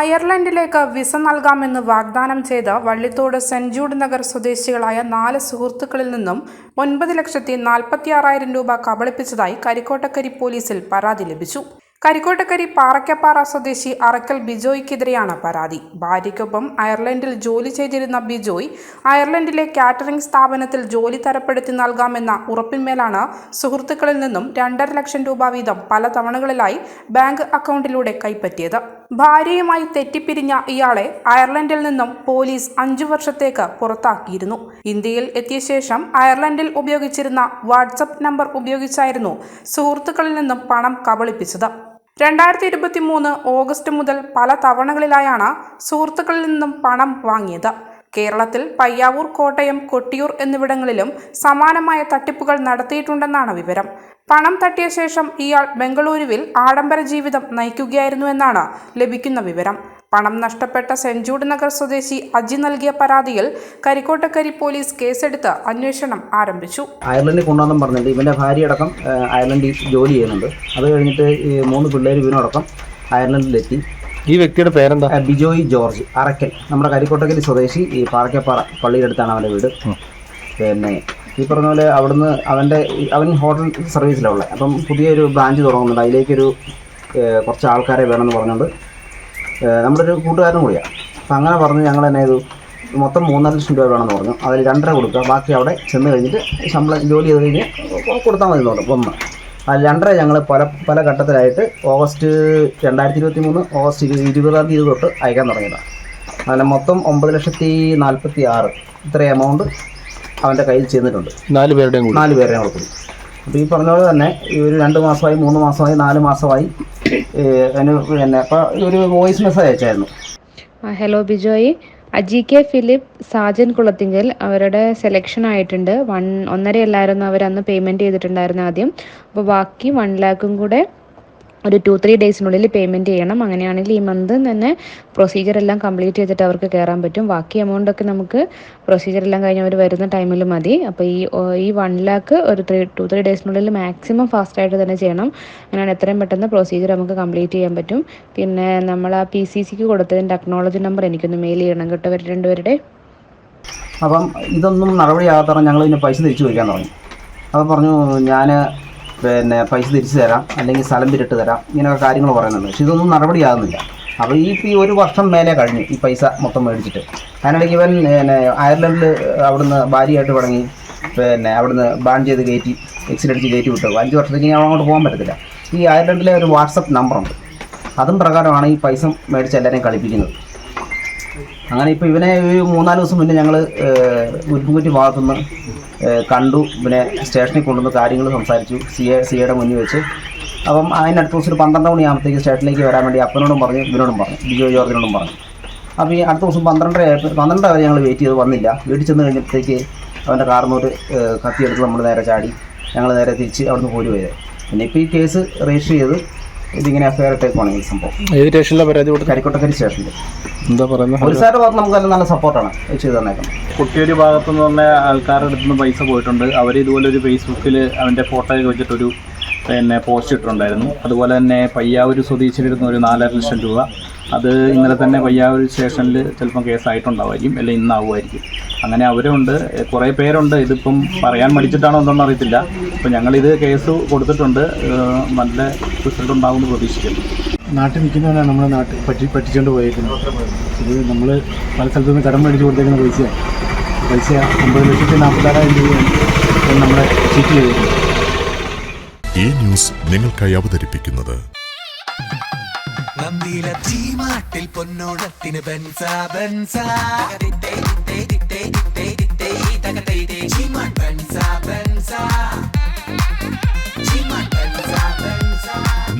അയർലൻഡിലേക്ക് visa നൽകാമെന്ന് വാഗ്ദാനം ചെയ്ത വള്ളിത്തോട് സെന്റ് ജൂഡ് നഗർ സ്വദേശികളായ നാല് സുഹൃത്തുക്കളിൽ നിന്നും ഒൻപത് ലക്ഷത്തി നാൽപ്പത്തിയാറായിരം രൂപ കബളിപ്പിച്ചതായി കരിക്കോട്ടക്കരി പോലീസിൽ പരാതി ലഭിച്ചു. കരിക്കോട്ടക്കരി പാറക്കപ്പാറ സ്വദേശി അറക്കൽ ബിജോയ്ക്കെതിരെയാണ് പരാതി. ഭാര്യയ്ക്കൊപ്പം അയർലൻഡിൽ ജോലി ചെയ്തിരുന്ന ബിജോയ് അയർലൻഡിലെ കാറ്ററിംഗ് സ്ഥാപനത്തിൽ ജോലി തരപ്പെടുത്തി നൽകാമെന്ന ഉറപ്പിന്മേലാണ് സുഹൃത്തുക്കളിൽ നിന്നും രണ്ടര ലക്ഷം രൂപ വീതം പല തവണകളിലായി ബാങ്ക് അക്കൗണ്ടിലൂടെ കൈപ്പറ്റിയത്. ഭാര്യയുമായി തെറ്റിപ്പിരിഞ്ഞ ഇയാളെ അയർലൻഡിൽ നിന്നും പോലീസ് അഞ്ചു വർഷത്തേക്ക് പുറത്താക്കിയിരുന്നു. ഇന്ത്യയിൽ എത്തിയ ശേഷം അയർലൻഡിൽ ഉപയോഗിച്ചിരുന്ന വാട്സപ്പ് നമ്പർ ഉപയോഗിച്ചായിരുന്നു സുഹൃത്തുക്കളിൽ നിന്നും പണം കബളിപ്പിച്ചത്. രണ്ടായിരത്തി ഇരുപത്തി മൂന്ന് ഓഗസ്റ്റ് മുതൽ പല തവണകളിലായാണ് സുഹൃത്തുക്കളിൽ നിന്നും പണം വാങ്ങിയത്. കേരളത്തിൽ പയ്യാവൂർ കോട്ടയം കൊട്ടിയൂർ എന്നിവിടങ്ങളിലും സമാനമായ തട്ടിപ്പുകൾ നടത്തിയിട്ടുണ്ടെന്നാണ് വിവരം. പണം തട്ടിയ ശേഷം ഇയാൾ ബംഗളൂരുവിൽ ആഡംബര ജീവിതം നയിക്കുകയായിരുന്നു എന്നാണ് ലഭിക്കുന്ന വിവരം. പണം നഷ്ടപ്പെട്ട സെഞ്ചൂട് നഗർ സ്വദേശി അജി നൽകിയ പരാതിയിൽ കരിക്കോട്ടക്കരി പോലീസ് കേസെടുത്ത് അന്വേഷണം ആരംഭിച്ചു. അയർലൻഡിൽ കൊണ്ടുവന്നും പറഞ്ഞിട്ട് ഇവന്റെ ഭാര്യയടക്കം അടക്കം അയർലൻഡിൽ ജോലി ചെയ്യുന്നുണ്ട്. അത് കഴിഞ്ഞിട്ട് മൂന്ന് പിള്ളേർ ഇവനടക്കം അയർലൻഡിലെത്തി. ഈ വ്യക്തിയുടെ പേരെന്താ? ബിജോയ് ജോർജ് അറക്കൽ. നമ്മുടെ കരിക്കോട്ടക്കൽ സ്വദേശി ഈ പാറക്കപ്പാറ പള്ളിയുടെ അടുത്താണ് അവന്റെ വീട്. പിന്നെ ഈ പറഞ്ഞ പോലെ അവിടുന്ന് അവന്റെ അവൻ ഹോട്ടൽ സർവീസിലുള്ള അപ്പം പുതിയൊരു ബ്രാഞ്ച് തുടങ്ങുന്നുണ്ട്. അതിലേക്കൊരു കുറച്ച് ആൾക്കാരെ വേണമെന്ന് പറഞ്ഞുകൊണ്ട് നമ്മുടെ ഒരു കൂട്ടുകാരനും കൂടിയാണ്. അപ്പം അങ്ങനെ പറഞ്ഞ് ഞങ്ങൾ എന്നെ ഇത് മൊത്തം മൂന്നര ലക്ഷം രൂപ വേണമെന്ന് പറഞ്ഞു. അതിൽ രണ്ടര കൊടുക്കുക. ബാക്കി അവിടെ ചെന്ന് കഴിഞ്ഞിട്ട് ശമ്പളം ജോലി ചെയ്ത് കഴിഞ്ഞ് കൊടുത്താൽ മതി എന്ന് പറഞ്ഞു. ഒന്ന് രണ്ടര ഞങ്ങൾ പല പല ഘട്ടത്തിലായിട്ട് ഓഗസ്റ്റ് രണ്ടായിരത്തി ഇരുപത്തി മൂന്ന് ഓഗസ്റ്റ് ഇരു- ഇരുപതാം തീയതി തൊട്ട് അയക്കാൻ തുടങ്ങിയതാണ് അങ്ങനെ മൊത്തം ഒമ്പത് ലക്ഷത്തി നാൽപ്പത്തി ആറ് ഇത്ര എമൗണ്ട് അവന്റെ കയ്യിൽ ചെന്നിട്ടുണ്ട്. നാല് പേരുടെയും കൂടി. നാല് പേരുടെയും ഞങ്ങൾ കൂടി. അപ്പോൾ ഈ പറഞ്ഞ പോലെ തന്നെ ഈ ഒരു രണ്ട് മാസമായി മൂന്ന് മാസമായി നാല് മാസമായി അതിന് പിന്നെ അപ്പോൾ ഒരു voice message അയച്ചായിരുന്നു. Hello Bijoy. Aji K Philip Sajan Kulathinkal അവരുടെ സെലക്ഷൻ ആയിട്ടുണ്ട്. വൺ ഒന്നര അല്ലായിരുന്നു അവർ അന്ന് പേയ്മെന്റ് ചെയ്തിട്ടുണ്ടായിരുന്നു ആദ്യം. അപ്പോൾ ബാക്കി വൺ ലാക്കും കൂടെ ഒരു ടു ത്രീ ഡേയ്സിനുള്ളിൽ പേയ്മെന്റ് ചെയ്യണം. അങ്ങനെയാണെങ്കിൽ ഈ മന്ത് തന്നെ പ്രൊസീജിയർ എല്ലാം കംപ്ലീറ്റ് ചെയ്തിട്ട് അവർക്ക് കയറാൻ പറ്റും. ബാക്കി എമൗണ്ടൊക്കെ നമുക്ക് പ്രൊസീജിയർ എല്ലാം കഴിഞ്ഞ് അവർ വരുന്ന ടൈമിൽ മതി. അപ്പോൾ ഈ ഈ വൺ ലാക്ക് ഒരു ത്രീ ടു ത്രീ ഡേയ്സിനുള്ളിൽ മാക്സിമം ഫാസ്റ്റായിട്ട് തന്നെ ചെയ്യണം. അങ്ങനെയാണ് എത്രയും പെട്ടെന്ന് പ്രൊസീജിയർ നമുക്ക് കംപ്ലീറ്റ് ചെയ്യാൻ പറ്റും. പിന്നെ നമ്മൾ ആ പി സി സിക്ക് കൊടുത്തതിന്റെ ടെക്നോളജി നമ്പർ എനിക്കൊന്ന് മെയിൽ ചെയ്യണം കേട്ടോ ഇവർ രണ്ടുപേരുടെ. അപ്പം ഇതൊന്നും നടപടിയാകാത്തറ ഞങ്ങൾ ഇതിന് പൈസ തിരിച്ചു വയ്ക്കാൻ തുടങ്ങി. അപ്പോൾ പറഞ്ഞു ഞാൻ പിന്നെ പൈസ തിരിച്ചു തരാം അല്ലെങ്കിൽ സ്ഥലം പിരിട്ട് തരാം ഇങ്ങനെയൊക്കെ കാര്യങ്ങൾ പറയുന്നുണ്ട്. പക്ഷെ ഇതൊന്നും നടപടിയാകുന്നില്ല. അപ്പോൾ ഈ ഈ ഒരു വർഷം മേലെ കഴിഞ്ഞു ഈ പൈസ മൊത്തം മേടിച്ചിട്ട്. അതിനിടയ്ക്ക് ഇവൻ പിന്നെ അയർലൻഡിൽ അവിടുന്ന് ഭാര്യയായിട്ട് തുടങ്ങി പിന്നെ അവിടുന്ന് ബാൻ ചെയ്ത് കയറ്റി എക്സിറ്റ് അടിച്ച് കയറ്റി വിട്ടു. അഞ്ച് വർഷത്തേക്ക് ഞാൻ അങ്ങോട്ട് പോകാൻ പറ്റത്തില്ല. ഈ അയർലൻഡിലെ ഒരു വാട്സപ്പ് നമ്പറുണ്ട്. അതും പ്രകാരമാണ് ഈ പൈസ മേടിച്ച് എല്ലാവരെയും കളിപ്പിക്കുന്നത്. അങ്ങനെ ഇപ്പോൾ ഇവനെ ഒരു മൂന്നാൽ ദിവസം മുന്നേ ഞങ്ങൾ ഉരുപ്പുകുറ്റി ഭാഗത്തുനിന്ന് കണ്ടു. പിന്നെ സ്റ്റേഷനിൽ കൊണ്ടുവന്ന് കാര്യങ്ങൾ സംസാരിച്ചു. സി എ സി എയുടെ മുന്നിൽ വെച്ച്. അപ്പം അതിനടുത്ത ദിവസം ഒരു പന്ത്രണ്ട് മണിയാകുമ്പോഴത്തേക്ക് സ്റ്റേഷനിലേക്ക് വരാൻ വേണ്ടി അപ്പനോടും പറഞ്ഞു ഇവനോടും പറഞ്ഞു ബിജോ ജോർജിനോടും പറഞ്ഞു. അപ്പോൾ ഈ അടുത്ത ദിവസം പന്ത്രണ്ടര പന്ത്രണ്ടര വരെ ഞങ്ങൾ വെയിറ്റ് ചെയ്ത് വന്നില്ല. വീട്ടിൽ ചെന്ന് കഴിഞ്ഞപ്പോഴത്തേക്ക് അവന്റെ കാർന്ന് കത്തിയെടുത്ത് നമ്മൾ നേരെ ചാടി. ഞങ്ങൾ നേരെ തിരിച്ച് അവിടുന്ന് പോരുക ചെയ്തത് പിന്നെ ഇപ്പോൾ ഈ കേസ് രജിസ്റ്റർ ചെയ്ത് ഇതിങ്ങനെ എഫ്ഐആർ ഇട്ടേക്കുവാണ് ഈ സംഭവം. ഏത് സ്റ്റേഷനിലാണ് പരാതി കൊടുത്തത്? കരിക്കോട്ടക്കരി സ്റ്റേഷനിൽ എന്താ പറയുന്നത് പോലീസുകാരുടെ ഭാഗത്ത് നമുക്ക് നല്ല നല്ല സപ്പോർട്ടാണ് ചെയ്തു തന്നേക്കുന്നത്. കുട്ടിയൊരു ഭാഗത്ത് നിന്ന് പറഞ്ഞ ആൾക്കാരുടെ അടുത്ത് നിന്ന് പൈസ പോയിട്ടുണ്ട്. അവർ ഇതുപോലെ ഒരു ഫേസ്ബുക്കിൽ അവന്റെ ഫോട്ടോ ഒക്കെ വെച്ചിട്ടൊരു പിന്നെ പോസ്റ്റ് ഇട്ടിട്ടുണ്ടായിരുന്നു. അതുപോലെ തന്നെ പയ്യാവൂർ സ്വദേശിയിലിരുന്ന ഒരു നാലര ലക്ഷം രൂപ. അത് ഇന്നലെ തന്നെ പയ്യാവൂർ സ്റ്റേഷനിൽ ചിലപ്പം കേസായിട്ടുണ്ടാവുമായിരിക്കും അല്ലെങ്കിൽ ഇന്നാവുമായിരിക്കും. അങ്ങനെ അവരുണ്ട്. കുറേ പേരുണ്ട്. ഇതിപ്പം പറയാൻ മടിച്ചിട്ടാണോ എന്തെന്ന് അറിയത്തില്ല. അപ്പം ഞങ്ങളിത് കേസ് കൊടുത്തിട്ടുണ്ട്. നല്ല റിസൾട്ട് ഉണ്ടാകുമെന്ന് പ്രതീക്ഷിക്കുന്നു. നാട്ടിൽ നിൽക്കുന്നവരാണ് നമ്മുടെ നാട്ടിൽ പറ്റി പറ്റിച്ചുകൊണ്ട് പോയേക്കുന്നത്. ഇത് നമ്മൾ പല സ്ഥലത്തു നിന്ന് കടം മേടിച്ച് കൊടുത്തേക്കുന്ന പൈസയാണ് പൈസ അമ്പത് ലക്ഷത്തി നാൽപ്പത്താറായിരം രൂപയാണ് നമ്മളെ ചീറ്റ് ചെയ്തേക്കുന്നത് ഈ ന്യൂസ് നിങ്ങൾക്കായി അവതരിപ്പിക്കുന്നത് പൊന്നോണത്തിന് ബെൻസ ബെൻസ.